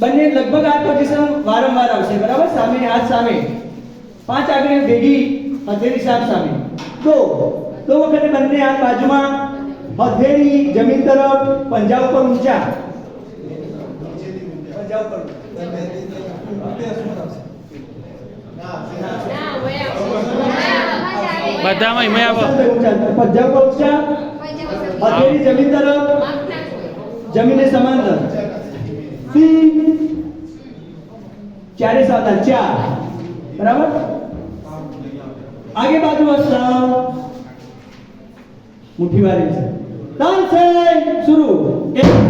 બંને લગભગ આ પોઝિશન વારંવાર આવશે. બરાબર? સામે ને હાથ સામે. પાંચ આગળ ભેગી હથેળી સામ સામે. તો તો વખતે બંને હાથ બાજુમાં હથેળી જમીન તરફ પંજા ઉપર ઊંચા. પંજા ઉપર. બધામાં એમાં આવો. પંજા ઉપર ઊંચા. હથેળી જમીન તરફ જમીનને સમાંતર. સી ચારે સાદા ચાર. બરાબર? આગે બાજુ અસલામ મુઠ્ઠી વાળી. છે તાન સે શરૂ. એક.